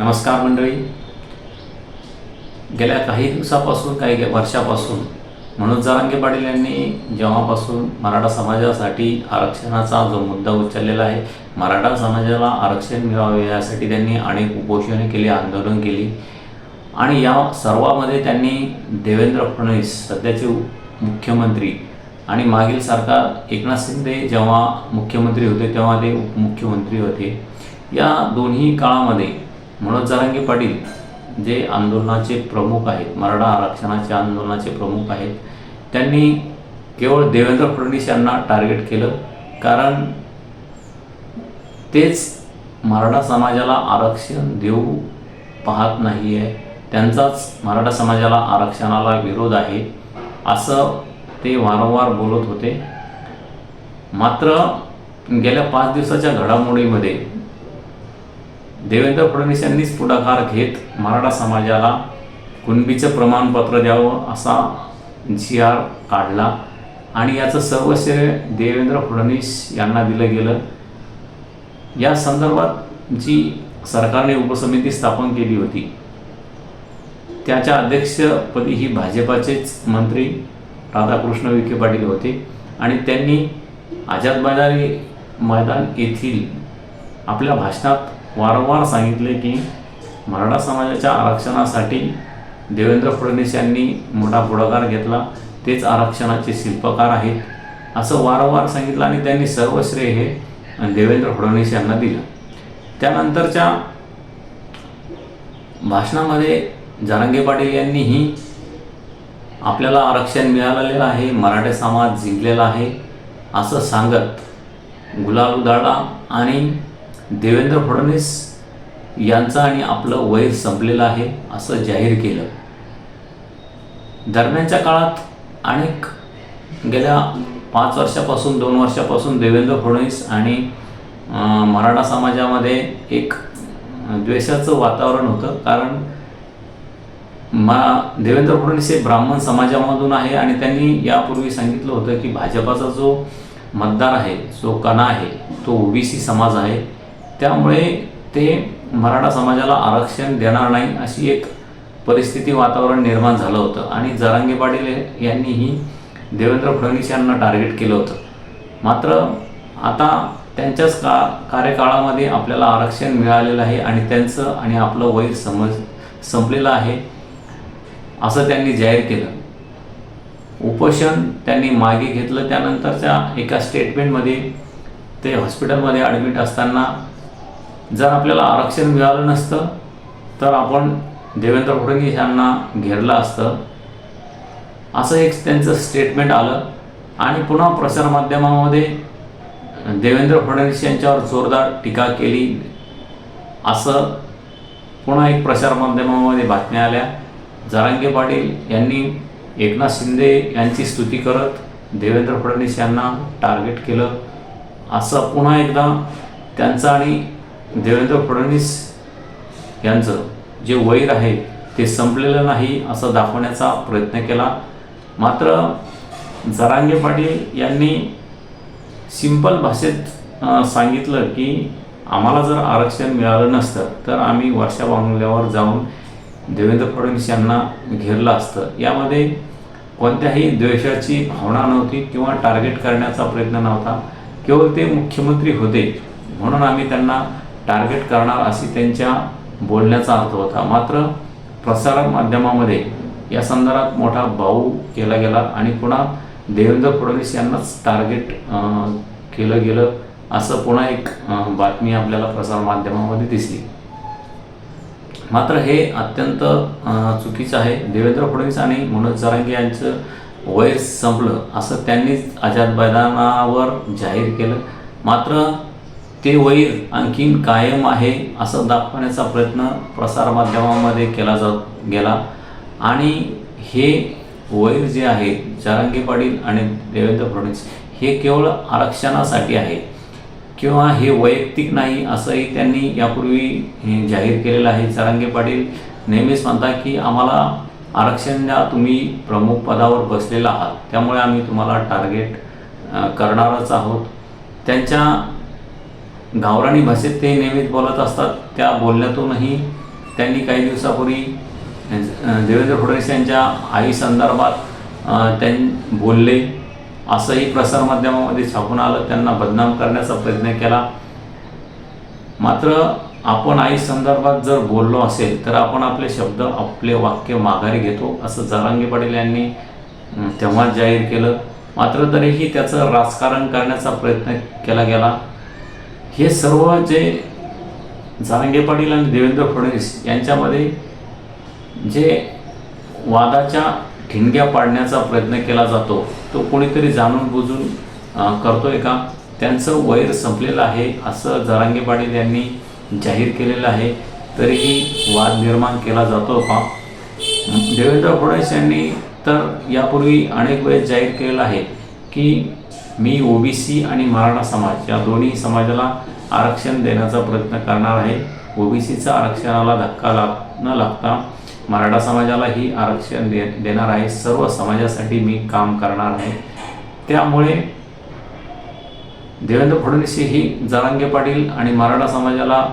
नमस्कार मंडळी. गेल्या काही दिवसापासून काही वर्षापासून मनोज जरांगे पाटील यांनी जेव्हापासून मराठा समाजासाठी आरक्षणाचा जो मुद्दा उचललेला आहे मराठा समाजाला आरक्षण मिळावे यासाठी त्यांनी अनेक उपोषणे केली आंदोलन केली. आणि या सर्वामध्ये त्यांनी देवेंद्र फडणवीस सध्याचे मुख्यमंत्री आणि मागील सरकार एकनाथ शिंदे जेव्हा मुख्यमंत्री होते तेव्हा ते उपमुख्यमंत्री होते. या दोन्ही काळामध्ये मनोज जरांगे पाटील जे आंदोलनाचे प्रमुख आहेत मराठा आरक्षणाचे आंदोलनाचे प्रमुख आहेत त्यांनी केवळ देवेंद्र फडणवीस यांना टार्गेट केलं. कारण तेच मराठा समाजाला आरक्षण देऊ पाहत नाही आहे त्यांचाच मराठा समाजाला आरक्षणाला विरोध आहे असं ते वारंवार बोलत होते. मात्र गेल्या पाच दिवसाच्या घडामोडीमध्ये देवेंद्र फडणवीस यांनीच पुढाकार घेत मराठा समाजाला कुणबीचं प्रमाणपत्र द्यावं असा जी आर काढला. आणि याचं सर्व श्रेय देवेंद्र फडणवीस यांना दिलं गेलं. या संदर्भात जी सरकारने उपसमिती स्थापन केली होती त्याच्या अध्यक्षपदी ही भाजपाचेच मंत्री राधाकृष्ण विखे पाटील होते. आणि त्यांनी आझाद मैदानी मैदान येथील आपल्या भाषणात वारंवार सांगितले की मराठा समाजाच्या आरक्षणासाठी देवेंद्र फडणवीस यांनी मोठा पुढाकार घेतला. तेच आरक्षणाचे शिल्पकार आहेत. असं वारंवार सांगितलं आणि त्यांनी सर्व श्रेय हे देवेंद्र फडणवीस यांना दिलं. त्यानंतरच्या भाषणामध्ये जारंगे पाटील यांनीही आपल्याला आरक्षण मिळालेलं आहे मराठा समाज जिंकलेला आहे असं सांगत गुलाल उदाडा आणि देवेंद्र फडणवीस यांचं आणि आपलं वैर संपलेलं आहे असं जाहीर केलं. दरम्यानच्या काळात अनेक गेल्या पाच वर्षापासून दोन वर्षापासून देवेंद्र फडणवीस आणि मराठा समाजामध्ये एक द्वेषाचं वातावरण होतं. कारण मा देवेंद्र फडणवीस हे ब्राह्मण समाजामधून आहे आणि त्यांनी यापूर्वी सांगितलं होतं की भाजपाचा जो मतदार आहे जो कणा आहे तो ओबीसी समाज आहे. त्यामुळे ते मराठा समाजाला आरक्षण देणार नाही अशी एक परिस्थिती वातावरण निर्माण झालं होतं. आणि जरांगे पाटील यांनीही देवेंद्र फडणवीस यांना टार्गेट केलं होतं. मात्र आता त्यांच्याच का कार्यकाळामध्ये आपल्याला आरक्षण मिळालेलं आहे आणि त्यांचं आणि आपलं वय समज संपलेलं आहे असं त्यांनी जाहीर केलं. उपोषण त्यांनी मागे घेतलं. त्यानंतरच्या एका स्टेटमेंटमध्ये ते हॉस्पिटलमध्ये ॲडमिट असताना जर आपल्याला आरक्षण मिळालं नसतं तर आपण देवेंद्र फडणवीस यांना घेरलं असतं. असं एक त्यांचं स्टेटमेंट आलं. आणि पुन्हा प्रसारमाध्यमामध्ये देवेंद्र फडणवीस यांच्यावर जोरदार टीका केली. असं पुन्हा एक प्रसारमाध्यमामध्ये बातम्या आल्या. जरांगे पाटील यांनी एकनाथ शिंदे यांची स्तुती करत देवेंद्र फडणवीस यांना टार्गेट केलं. असं पुन्हा एकदा त्यांचं आणि देवेंद्र फडणवीस यांचं जे वैर आहे ते संपलेलं नाही असं दाखवण्याचा प्रयत्न केला. मात्र जरांगे पाटील यांनी सिंपल भाषेत सांगितलं की आम्हाला जर आरक्षण मिळालं नसतं तर आम्ही वर्षा बांगल्यावर जाऊन देवेंद्र फडणवीस यांना घेरलं असतं. यामध्ये कोणत्याही द्वेषाची भावना नव्हती किंवा टार्गेट करण्याचा प्रयत्न नव्हता. केवळ ते मुख्यमंत्री होते. म्हणून आम्ही त्यांना टार्गेट करणार अशी त्यांच्या बोलण्याचा अर्थ होता. मात्र प्रसार माध्यमामध्ये या संदर्भात मोठा भाऊ केला गेला आणि पुन्हा देवेंद्र फडणवीस यांनाच टार्गेट केलं गेलं असं पुन्हा एक बातमी आपल्याला प्रसार माध्यमामध्ये दिसली. मात्र हे अत्यंत चुकीचं आहे. देवेंद्र फडणवीस आणि मनोज जरांगे यांचं वय संपलं असं त्यांनीच आझाद मैदानावर जाहीर केलं. मात्र ते वैर आणखीन कायम आहे असं दाखवण्याचा प्रयत्न प्रसारमाध्यमामध्ये केला जात गेला. आणि हे वैर जे आहे जरांगे पाटील आणि देवेंद्र फडणवीस हे केवळ आरक्षणासाठी आहे किंवा हे वैयक्तिक नाही असंही त्यांनी यापूर्वी हे जाहीर केलेलं आहे. जरांगे पाटील नेहमीच म्हणतात की आम्हाला आरक्षण द्या तुम्ही प्रमुख पदावर बसलेला आहात. त्यामुळे आम्ही तुम्हाला टार्गेट करणारच आहोत. त्यांच्या गावराणी भाषेत ते नेहमीच बोलत असतात. त्या बोलण्यातूनही त्यांनी काही दिवसापूर्वी देवेंद्र फडणवीस यांच्या आई संदर्भात त्यां बोलले. असंही प्रसारमाध्यमामध्ये छापून आलं. त्यांना बदनाम करण्याचा प्रयत्न केला. मात्र आपण आई संदर्भात जर बोललो असेल तर आपण आपले शब्द आपले वाक्य माघारी घेतो असं जरांगे पाटील यांनी तेव्हा जाहीर केलं. मात्र तरीही त्याचं राजकारण करण्याचा प्रयत्न केला गेला. हे सर्व जे जारंगे पाटील आणि देवेंद्र फडणवीस यांच्यामध्ये जे वादाच्या ठिणग्या पाडण्याचा प्रयत्न केला जातो तो कोणीतरी जाणून बुजून करतोय का? त्यांचं वैर संपलेलं आहे असं जरांगे पाटील यांनी जाहीर केलेलं आहे तरीही वाद निर्माण केला जातो का? देवेंद्र फडणवीस यांनी तर यापूर्वी अनेक वेळेस जाहीर केलेलं आहे की मी ओबीसी आणि मराठा समाज या दोन्ही समाजाला आरक्षण देण्याचा प्रयत्न करणार आहे. ओबीसीचा आरक्षणाला धक्का लाग न लागता मराठा समाजालाही आरक्षण दे देणार आहे. सर्व समाजासाठी मी काम करणार आहे. त्यामुळे देवेंद्र फडणवीस ही जरांगे पाटील आणि मराठा समाजाला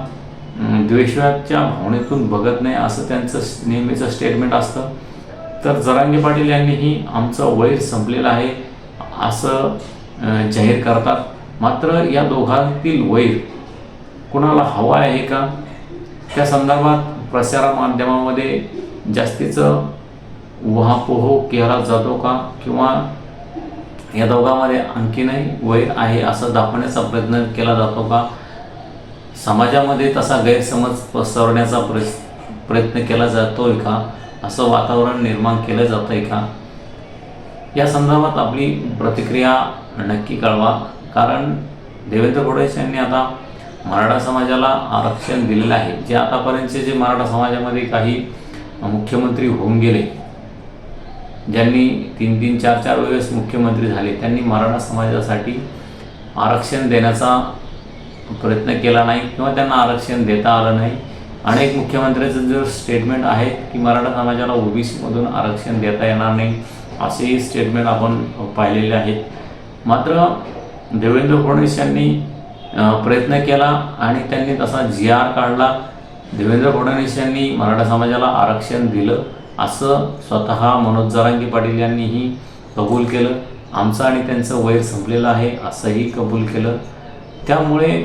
द्वेषाच्या भावनेतून बघत नाही असं त्यांचं नेहमीचं स्टेटमेंट असतं. तर जरांगे पाटील यांनीही आमचं वैर संपलेलं आहे असं जाहीर करतात. मात्र या दोघांतील वैर कुणाला हवा आहे का? त्या संदर्भात प्रसारमाध्यमामध्ये जास्तीचं वहापोह केला जातो का? किंवा या दोघांमध्ये आणखीनही वैर आहे असं दाखवण्याचा प्रयत्न केला जातो का? समाजामध्ये तसा गैरसमज पसरवण्याचा प्रय प्रयत्न केला जातोय का? असं वातावरण निर्माण केलं जातं आहे का? या संदर्भात आपली प्रतिक्रिया नक्की कळवा. कारण देवेंद्र फडणवीस यांनी आता मराठा समाजाला आरक्षण दिलेलं आहे. जे आतापर्यंतचे जे मराठा समाजामध्ये काही मुख्यमंत्री होऊन गेले ज्यांनी तीन तीन चार चार वेळेस मुख्यमंत्री झाले त्यांनी मराठा समाजासाठी आरक्षण देण्याचा प्रयत्न केला नाही किंवा त्यांना आरक्षण देता आलं नाही. अनेक मुख्यमंत्र्यांचं जर स्टेटमेंट आहे की मराठा समाजाला ओबीसीमधून आरक्षण देता येणार नाही असेही स्टेटमेंट आपण पाहिलेले आहेत. मात्र देवेंद्र फडणवीस यांनी प्रयत्न केला आणि त्यांनी तसा जी आर काढला. देवेंद्र फडणवीस यांनी मराठा समाजाला आरक्षण दिलं. असं स्वतः मनोज जरांगी पाटील यांनीही कबूल केलं. आमचं आणि त्यांचं वैर संपलेलं आहे असंही कबूल केलं. त्यामुळे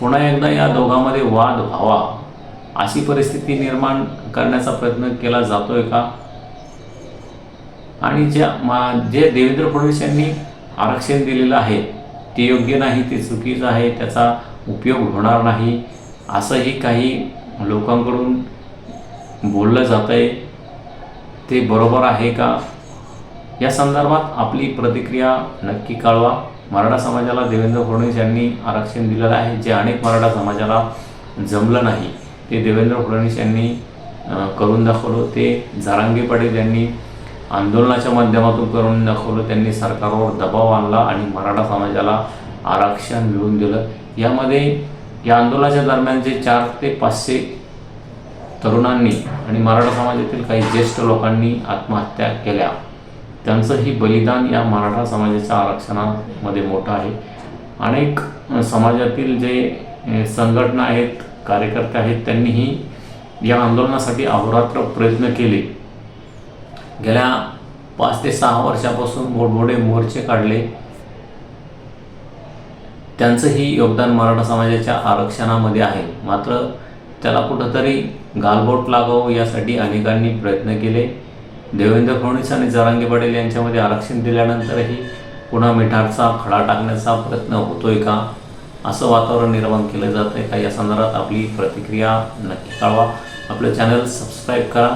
पुन्हा एकदा या दोघांमध्ये वाद व्हावा अशी परिस्थिती निर्माण करण्याचा प्रयत्न केला जातोय का? आणि ज्या मा- जे देवेंद्र फडणवीस यांनी आरक्षण दिलेलं आहे. ते योग्य नाही ते चुकीचं आहे त्याचा उपयोग होणार नाही. असंही काही लोकांकडून बोललं जातं आहे ते बरोबर आहे का? या संदर्भात आपली प्रतिक्रिया नक्की कळवा. मराठा समाजाला देवेंद्र फडणवीस यांनी आरक्षण दिलेलं आहे. जे अनेक मराठा समाजाला जमलं नाही ते देवेंद्र फडणवीस यांनी करून दाखवलं. ते जारांगे पाटील यांनी आंदोलनाच्या माध्यमातून करून दाखवलं त्यांनी सरकारवर दबाव आणला आणि मराठा समाजाला आरक्षण मिळवून दिलं. यामध्ये या आंदोलनाच्या दरम्यान जे चार ते पाचशे तरुणांनी आणि मराठा समाजातील काही ज्येष्ठ लोकांनी आत्महत्या केल्या. त्यांचंही बलिदान या मराठा समाजाच्या आरक्षणामध्ये मोठं आहे. अनेक समाजातील जे संघटना आहेत कार्यकर्ते आहेत त्यांनीही या आंदोलनासाठी अहोरात्र प्रयत्न केले. गेल्या पाच ते सहा वर्षापासून मोठमोठे मोर्चे काढले. त्यांचंही योगदान मराठा समाजाच्या आरक्षणामध्ये आहे. मात्र त्याला कुठंतरी गालबोट लागावं यासाठी अनेकांनी प्रयत्न केले. देवेंद्र फडणवीस आणि जरांगे पाटील यांच्यामध्ये आरक्षण दिल्यानंतरही पुन्हा मिठाचा खडा टाकण्याचा प्रयत्न होतोय का? असं वातावरण निर्माण केलं जातं आहे का? या संदर्भात आपली प्रतिक्रिया नक्की कळवा. आपलं चॅनल सबस्क्राईब करा.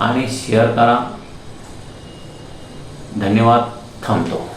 आणि शेअर करा. धन्यवाद. थांबतो.